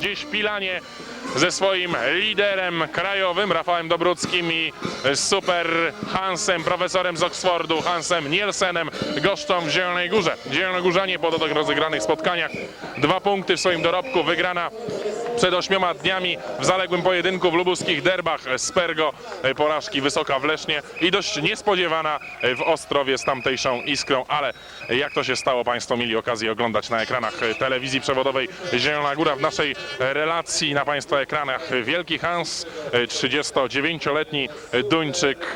Dziś Pilanie ze swoim liderem krajowym Rafałem Dobruckim i super Hansem, profesorem z Oxfordu, Hansem Nielsenem goszczą w Zielonej Górze. Zielonogórzanie po do rozegranych spotkaniach dwa punkty w swoim dorobku, wygrana przed ośmioma dniami w zaległym pojedynku w lubuskich derbach z Pergo, porażki Wysoka w Lesznie i dość niespodziewana w Ostrowie z tamtejszą Iskrą, ale jak to się stało, Państwo mieli okazję oglądać na ekranach telewizji przewodowej Zielona Góra w naszej relacji na Państwa ekranach. Wielki Hans, 39-letni Duńczyk,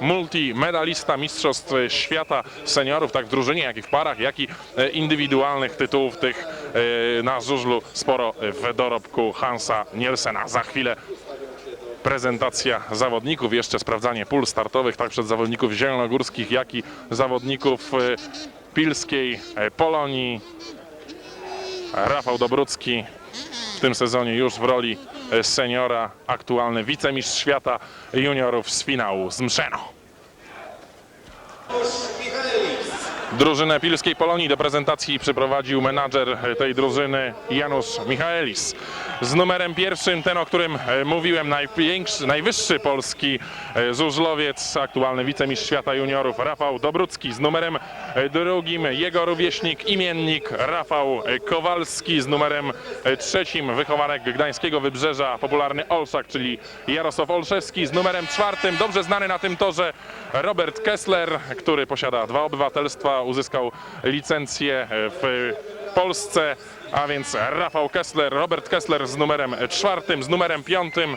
multimedalista Mistrzostw Świata Seniorów, tak w drużynie, jak i w parach, jak i indywidualnych tytułów tych na żużlu sporo w dorobku Hansa Nielsena. Za chwilę prezentacja zawodników, jeszcze sprawdzanie pól startowych, tak przed zawodników zielonogórskich, jak i zawodników e, pilskiej e, Polonii. Rafał Dobrucki w tym sezonie już w roli e, seniora, aktualny wicemistrz świata juniorów z finału z Mszeno. Drużynę Pilskiej Polonii do prezentacji przyprowadził menadżer tej drużyny Janusz Michaelis. Z numerem pierwszym, ten o którym e, mówiłem, najwyższy polski e, żużlowiec, aktualny wicemistrz świata juniorów Rafał Dobrucki. Z numerem e, drugim jego rówieśnik, imiennik Rafał Kowalski. Z numerem trzecim wychowanek Gdańskiego Wybrzeża, popularny Olszak, czyli Jarosław Olszewski. Z numerem czwartym, dobrze znany na tym torze, Robert Kessler, który posiada dwa obywatelstwa, uzyskał licencję w Polsce, a więc Rafał Kessler, Robert Kessler z numerem czwartym, z numerem piątym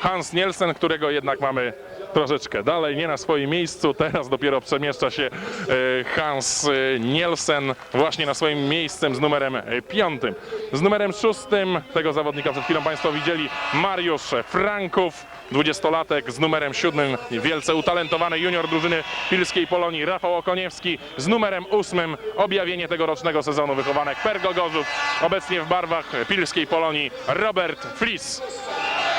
Hans Nielsen, którego jednak mamy troszeczkę dalej, nie na swoim miejscu. Teraz dopiero przemieszcza się e, Hans e, Nielsen właśnie na swoim miejscem z numerem e, piątym. Z numerem szóstym tego zawodnika przed chwilą Państwo widzieli Mariusz Franków. 20-latek z numerem siódmym, wielce utalentowany junior drużyny Pilskiej Polonii Rafał Okoniewski. Z numerem ósmym objawienie tegorocznego sezonu wychowanek Pergo Gorzów. Obecnie w barwach Pilskiej Polonii Robert Flis.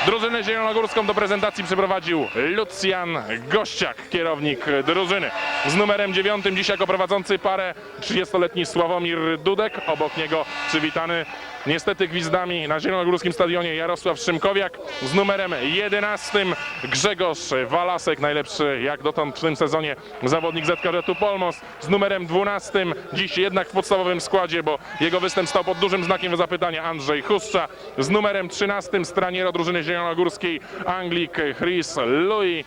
Drużynę zielonogórską do prezentacji przeprowadził Lucjan Gościak, kierownik drużyny. Z numerem dziewiątym dziś jako prowadzący parę 30-letni Sławomir Dudek. Obok niego przywitany niestety gwizdami na zielonogórskim stadionie Jarosław Szymkowiak. Z numerem 11 Grzegorz Walasek, najlepszy jak dotąd w tym sezonie zawodnik ZKŻ-u Polmos. Z numerem 12 dziś jednak w podstawowym składzie, bo jego występ stał pod dużym znakiem zapytania Andrzej Huszcza. Z numerem 13 straniero drużyny zielonogórskiej Anglik Chris Louis.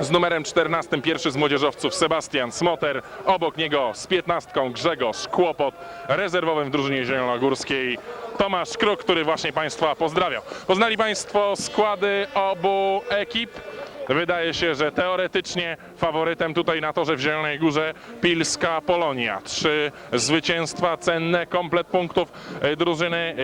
Z numerem 14 pierwszy z młodzieżowców Sebastian Smoter, obok niego z 15 Grzegorz Kłopot, rezerwowym w drużynie zielonogórskiej Tomasz Kruk, który właśnie Państwa pozdrawiał. Poznali Państwo składy obu ekip. Wydaje się, że teoretycznie faworytem tutaj na torze w Zielonej Górze Pilska Polonia. Trzy zwycięstwa, cenne komplet punktów e, drużyny